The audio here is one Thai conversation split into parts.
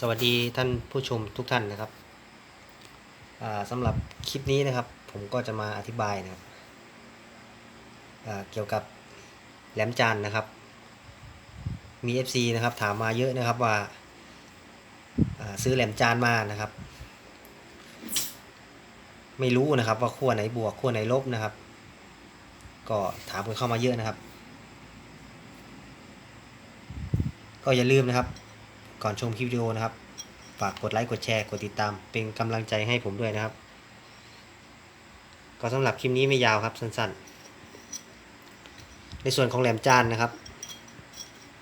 สวัสดีท่านผู้ชมทุกท่านนะครับสำหรับคลิปนี้นะครับ ผมก็จะมาอธิบายนะครับเกี่ยวกับแหลมจานนะครับ มี FC นะครับถามมาเยอะนะครับว่าอ่าซื้อแหลมจานมานะครับ ไม่รู้นะครับว่าขั้วไหนบวกขั้วไหนลบนะครับ ก็ถามกันเข้ามาเยอะนะครับ ก็อย่าลืมนะครับ ก่อนชมคลิปวิดีโอนะครับ ฝากกดไลค์กดแชร์กดติดตาม เป็นกำลังใจให้ผมด้วยนะครับ ก็สำหรับคลิปนี้ไม่ยาวครับสั้นๆ ในส่วนของแหลมจานนะครับ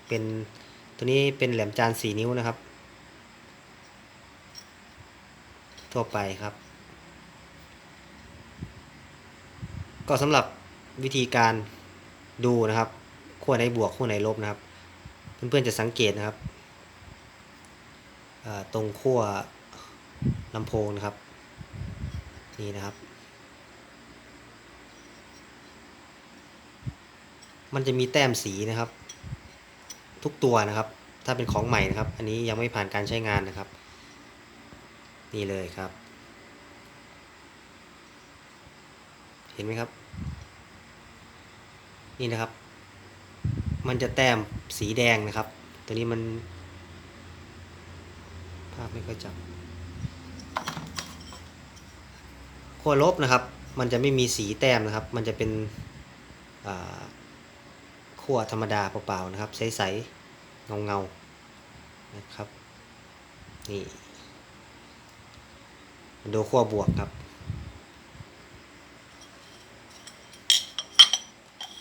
เป็นตัวนี้เป็นแหลมจาน4นิ้วนะครับ ทั่วไปครับ ก็สำหรับวิธีการดูนะครับขั้วไหนบวกขั้วไหนลบนะครับ เพื่อนๆจะสังเกตนะครับ ตรงขั้วลำโพงนะครับ นี่นะครับ มันจะมีแต้มสีนะครับ ทุกตัวนะครับ ถ้าเป็นของใหม่นะครับ อันนี้ยังไม่ผ่านการใช้งานนะครับ นี่เลยครับ เห็นไหมครับ นี่นะครับ มันจะแต้มสีแดงนะครับ ตัวนี้มัน ภาพไม่ค่อยจับขั้วลบนะครับ มันจะไม่มีสีแต้มนะครับ มันจะเป็นขั้วธรรมดาเปล่าๆนะครับ ใสๆ เงาๆ นะครับ นี่ดูขั้วบวกครับ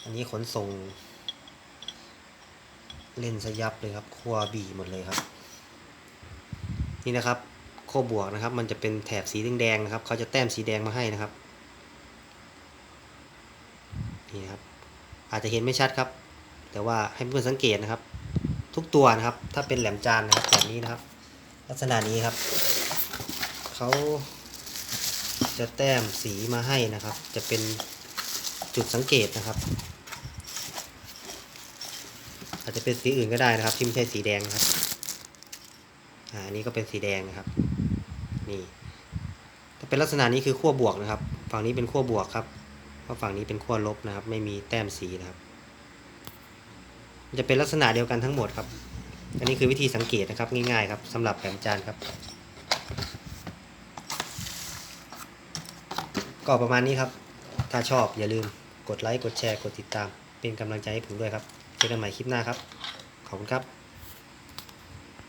อันนี้ขนส่ง เล่นสยับเลยครับ ขั้วบีหมดเลยครับ นี่นะครับโคบวกนะครับ มันจะเป็นแถบสีแดงๆนะครับเขาจะแต้มสีแดงมาให้นะครับนี่นะครับอาจจะเห็นไม่ชัดครับ แต่ว่าให้เพื่อนสังเกตนะครับ ทุกตัวนะครับ ถ้าเป็นแหลมจานนะครับแบบนี้นะครับ ลักษณะนี้ครับเขาจะแต้มสีมาให้นะครับ จะเป็นจุดสังเกตนะครับ อาจจะเป็นสีอื่นก็ได้นะครับ ที่ไม่ใช่สีแดงนะครับ อันนี้ก็เป็นสีแดงนะครับ นี่ถ้าเป็นลักษณะนี้คือขั้วบวกนะครับ ฝั่งนี้เป็นขั้วบวกครับ เพราะฝั่งนี้เป็นขั้วลบนะครับ ไม่มีแต้มสีนะครับ จะเป็นลักษณะเดียวกันทั้งหมดครับ อันนี้คือวิธีสังเกตนะครับง่ายๆครับสำหรับแหลมจานครับ ก็ประมาณนี้ครับ ถ้าชอบอย่าลืมกดไลค์กดแชร์กดติดตาม เป็นกำลังใจให้ผมด้วยครับ เจอกันใหม่คลิปหน้าครับ ขอบคุณครับ